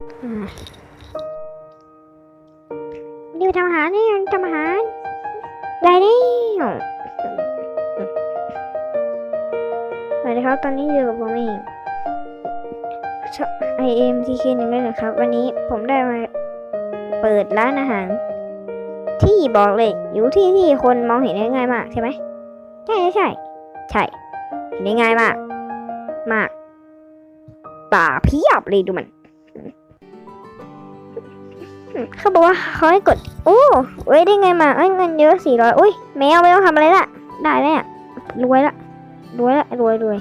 อ่านี่ไปทำอาหารนี่ทำอาหารได้แล้วสวัสดีครับตอนนี้อยู่กับผมเองไอเอ็มทีเคหนึ่งด้เลยครับ วันนี้ผมได้มาเปิดร้านอาหาร ที่บอกเลย อยู่ที่ที่คนมองเห็นได้ง่ายมากใช่ไหมใช่ใช่ใช่ใช่เห็นได้ง่ายมาก มากป่าเพียบเลยดูมัน เขาบอกว่าเขาให้กด โอ้เว้ยได้ไงมาเอ้ยเงินเยอะสี่ร้อยอุ้ยแมวไม่ต้องทำอะไรละ ได้แล้วเนี่ยรวยละรวยละรวยรวย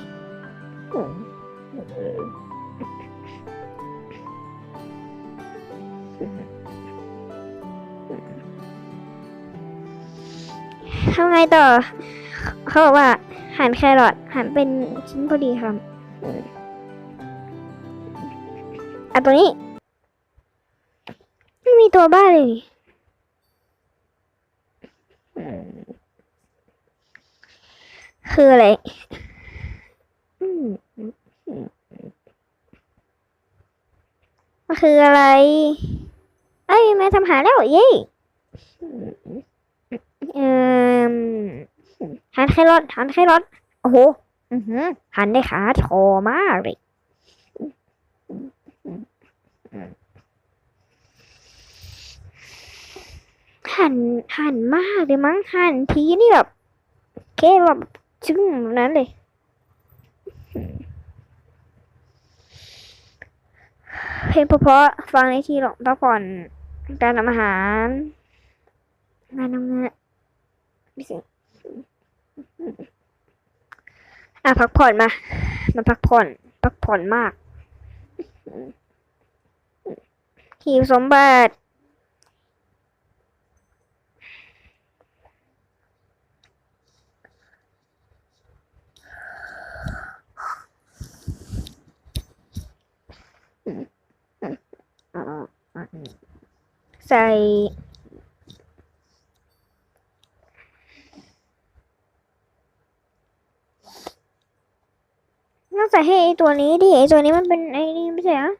ทำไงต่อ เขาบอกว่าหั่นแครอทหั่นเป็นชิ้นพอดีครับอะตัวนี้ ม่มีตัวบ้าเลยคืออะไรมันคืออะไร เอ้ยแม่ทำหาแล้วเย้เอ่มหันแครอทหันแครอทโอ้โหหันได้ขาทอมากเลย หั่นหั่นมากเลยมั้งหั่นทีนี่แบบแค่แบบจึ้งแบบนั้นเลยเพลงเพราะๆฟังในที่หลงพักผ่อนการทำอาหารงานทำงานไม่สิอะพักผ่อนมา มาพักผ่อน พักผ่อนมากหิวสมบัติ ใส่ต้องใส่ให้ไอตัวนี้ดิไอตัวนี้มันเป็นไอ้นี่ไม่ใช่เหรอ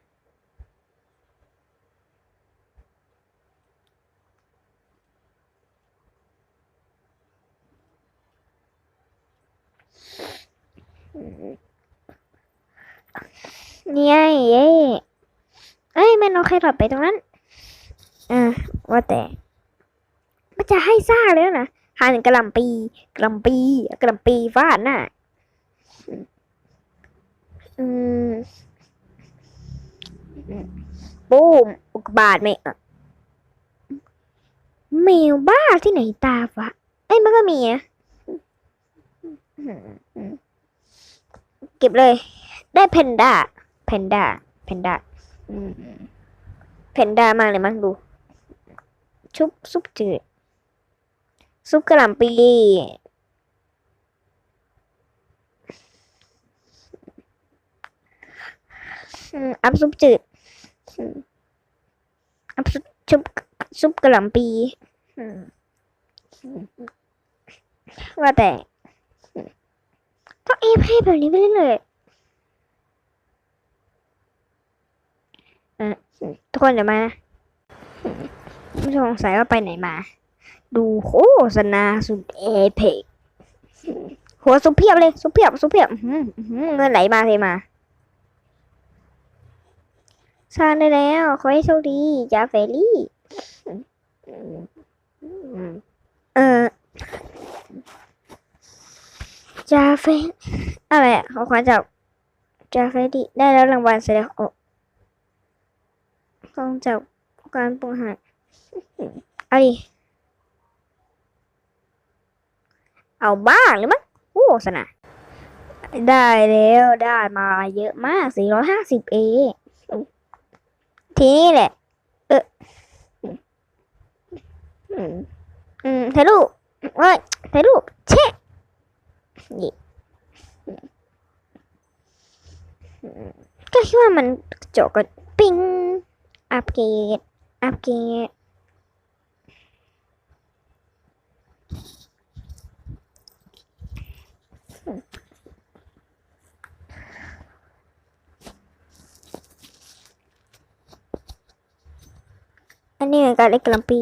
เนี่ยเย้เอ้ยมันเอาแครอทไปตรงนั้นอ่าว่าแต่ มันจะให้ซ่าแล้วนะหันกระลำปีกระลำปีกระลำปีฟาดน่ะอืมปูมอุกบาทไหมอะแมวบ้าที่ไหนตาฟะเอ้ยมันก็มีอะเก็บเลย ได้เพนด้า เพนด้าเพนด้าเพนด้ามากเลยมั้งดู ชุบซุปจืด ซุปกระหล่ำปีอัพซุปจืดอัพซุปชุบซุปกระหล่ำปีว่าแต่ต้องเอฟให้แบบนี้ไปเรื่อย ๆอะทุกคนเดี๋ยวมานะไม่สงสัยว่าไปไหนมา ดูโฆษณาสุดเอเพกหัวสุเพียบเลย สุเพียบ สุเพียบเงินไหลมาเทมา สร้างได้แล้ว ขอให้โชคดีจาเฟรี่ เออจาเฟอะไรขอขวัญจากจาเฟรี่ได้แล้วรางวัลแสดงออก กองจับการปรุงหารเอาดิเอาบ้างหรือมั้งโอ้สนะได้แล้วได้มาเยอะมาก 450 เอ ทีนี้แหละ เอออืมอืมถ่ายรูปเอ้ยถ่ายรูปเช็คนี่ก็คิดว่ามันโจกก็ปิ้ง อัปเกรด อัปเกรด อันนี้เป็นการเล็กกระปี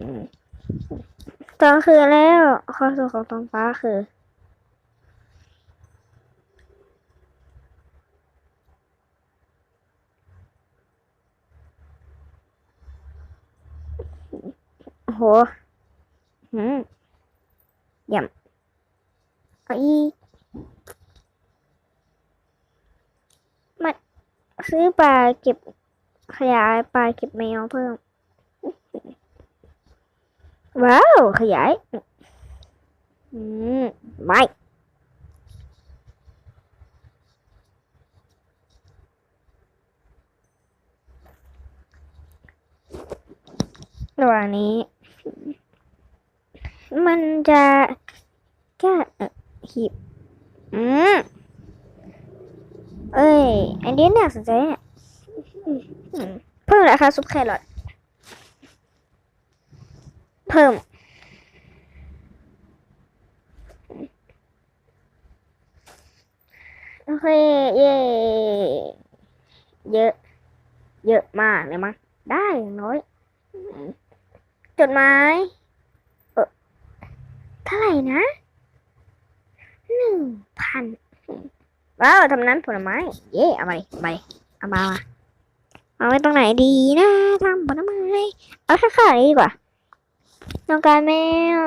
อืมตอนคือแล้วข้อสูตรของท้องฟ้าคือ โหหืมเย่ำเอาอีมาซื้อปลาเก็บขยายปลาเก็บแมวเพิ่ม ว้าว ขยาย อืม ไม่ระหว่างนี้ มันจะแค่หีบอืมเอ้ย อันนี้น่าสนใจเนี่ยเพิ่มราคาซุปแครอทเพิ่มโอเคเย่เยอะ เยอะมากเลยมั้งได้น้อย จดหมายเออเท่าไหร่นะหนึ่งพันว้าวทำนั้นผลไม้ เย่เอาไปเอาไปเอามามาเอาไว้ตรงไหนดีนะทำผลไม้เอาข้างๆนี้ดีกว่าต้องการแมว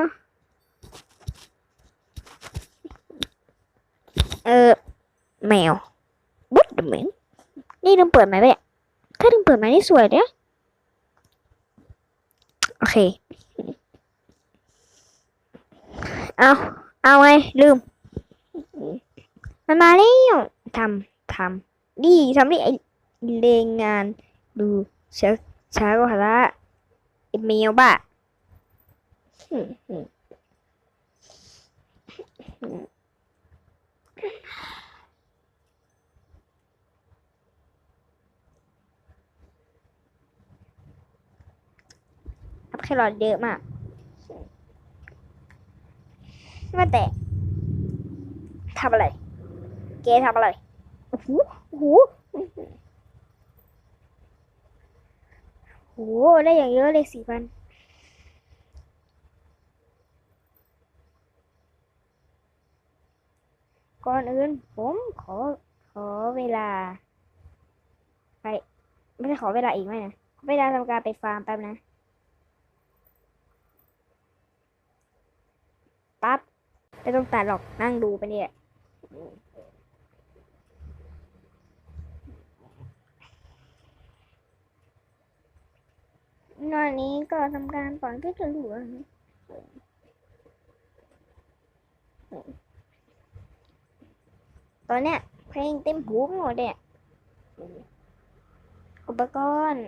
เออแมวบุดเหม็นนี่ลืมเปิดไหมไปเนี่ยถ้าลืมเปิดไหมนี่สวยเนี่ย โอเค เอา เอาไง ลืม มันมาแล้วทำทำดีทำดิไอเลงงาน ดูช้าช้ากว่าละไอเมลบ้าอืมอืมอืมอัพ แครอทเยอะมากว่าแต่ทำอะไร เกทำอะไรโอ้โหโอ้โหโอ้โหได้อย่างเยอะเลยสี่พันก่อนอื่นผมขอขอเวลา ไป ไม่ได้ขอเวลาอีกไหมนะขอเวลาทำการไปฟาร์มแป๊บนะ ปั๊บไม่ต้องตัดหรอกนั่งดูไปเนี่ยนอนนี้ก็ทำการปล่อยก็จะเหลือตอนเนี้ยเพลงเต็มหูหมดเนี่ยอุปกรณ์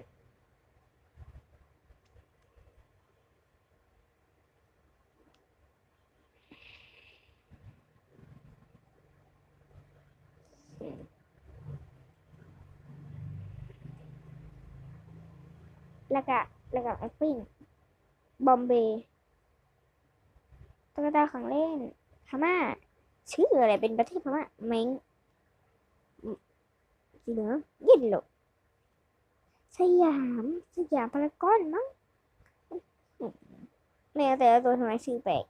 แล้วก็แล้วก็แอปปิ้งบอมเบย์ตุ๊กตาของเล่นพม่าชื่ออะไรเป็นประเทศพม่าเม้งสีเหลืองเย็นโลสยามสยามพารากอนมั้งแมวแต่ละตัวทำไมชื่อแปลก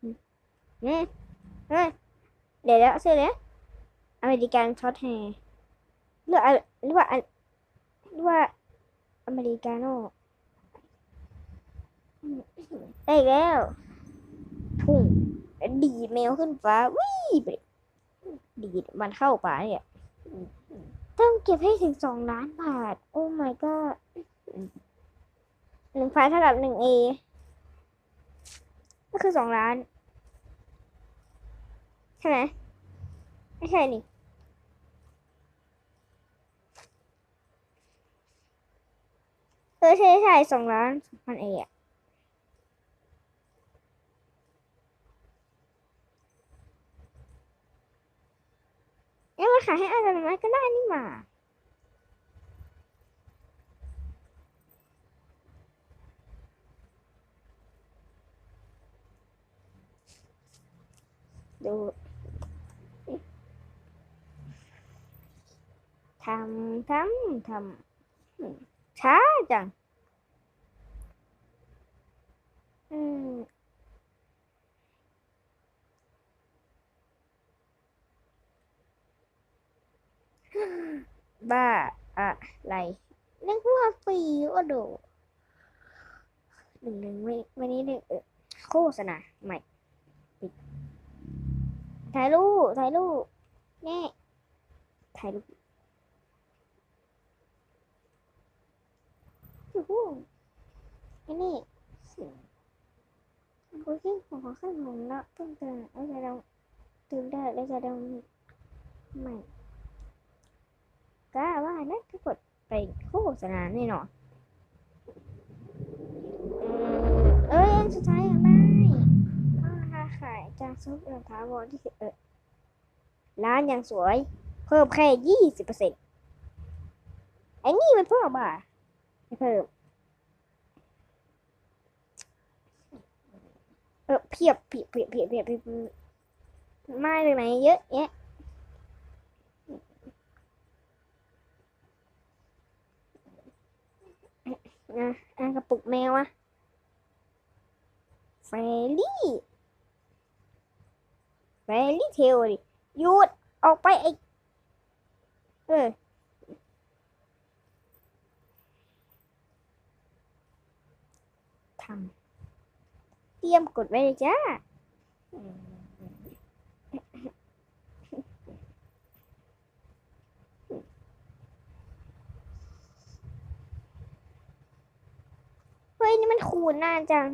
อืมอืมเฮ้ยเดี๋ยวแล้วชื่อเลยอเมริกันช็อตแฮร์หรืออะหรือว่าหรือว่า อเมริกาโน่ได้แล้วพุ่งดีดแมวขึ้นฟ้าวิ่งไปดีดมันเข้าป่าเนี่ย ต้องเก็บให้ถึงสองล้านบาท โอ้ my god หนึ่งไฟล์เท่ากับหนึ่งเอก็คือสองล้าน ใช่ไหมไม่ใช่นี่ ออใช่ใช่สองล้านสองพันเออะเอ้ยมาขายให้อาจารย์น้อยก็ได้นี่หว่าดูทำทำทอืม ช้าจัง อืมบ้าอะไรเรียกว่าฟรีก็ดูหนึ่งหนึ่งวันวันนี้หนึ่งโฆษณาใหม่ปิดถ่ายรูปถ่ายรูปแน่ถ่ายรูป อ้โหไอ้นี่กูคิดของข้างหงแล้วเพิ่งเตือนแล้วจะเราตื่นได้แล้วจะเราใหม่กล้าว่านะถ้ากดไปโฆษณาแน่นอนอืมเอ้ยอันสุดท้ายยังได้ราคาขายจากซุปรองเท้าวอนที่สิบเออร้านยังสวย เพิ่มแค่ยี่สิบเปอร์เซ็นต์ไอ้นี่มันเพิ่มบ่าไม่ เพิ่มเออเพียบเพียบเพียบเพียบเพียบเพียบมาจากไหนเยอะแยะอะอะกระปุกแมวอะเฟรลี่เฟรลี่เทลดิหยุดออกไปไอเออ ทำเตรียมกดไว้เลยจ้าเฮ้ย นี่มันขูดนานจัง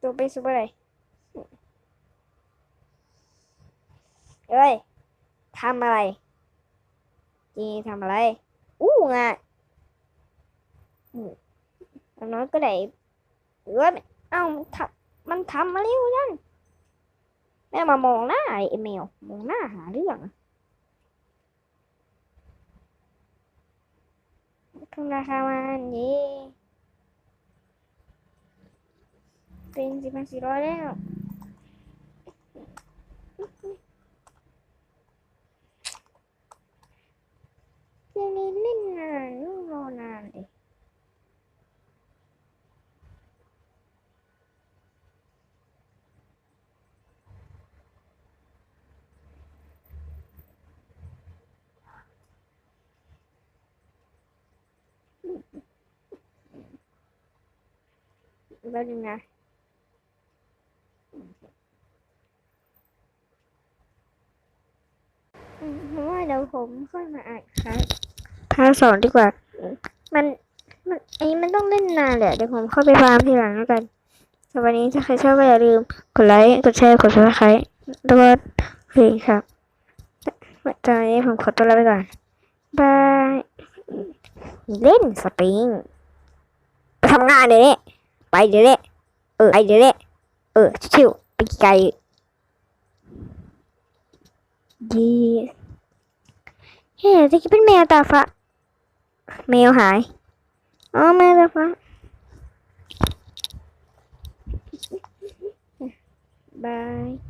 ตัวไปซุปอะไรเอ้ย ทำอะไร จีทำอะไร อู้งะอืมอันน้อยก็ได้เอ้ยเอ้ามันทำมันทำมาเร็วยังแม่มามองหน้าไอ้แมวมองหน้าหาเรื่องอะทำราคามันเย่เป็นสี่พันสี่ร้อยแล้วเกมนี้เล่นนานนู่นรอนานเลย แล้วนึงนะอืมเพราะว่าเดี๋ยวผมค่อยมาอ่านครับภาคสองดีกว่า มัน มันอันนี้มันต้องเล่นนานแหละเดี๋ยวผมเข้าไปฟาร์มทีหลังแล้วกันสำหรับวันนี้ถ้าใครชอบก็อย่าลืม กดไลค์ กดแชร์ กดซับสไครต์แล้วก็เพลงครับตอนนี้ผมขอตัวลาไปก่อนบาย เล่นสปริงไปทำงานเดี๋ยวนี้ ไปเดี๋ยวนี้เออไปเดี๋ยวนี้เออชิวไปไกลดีเฮ้ยตะกี้เป็นแมวตาฟ้าแมวหายอ๋อแมวตาฟ้าบาย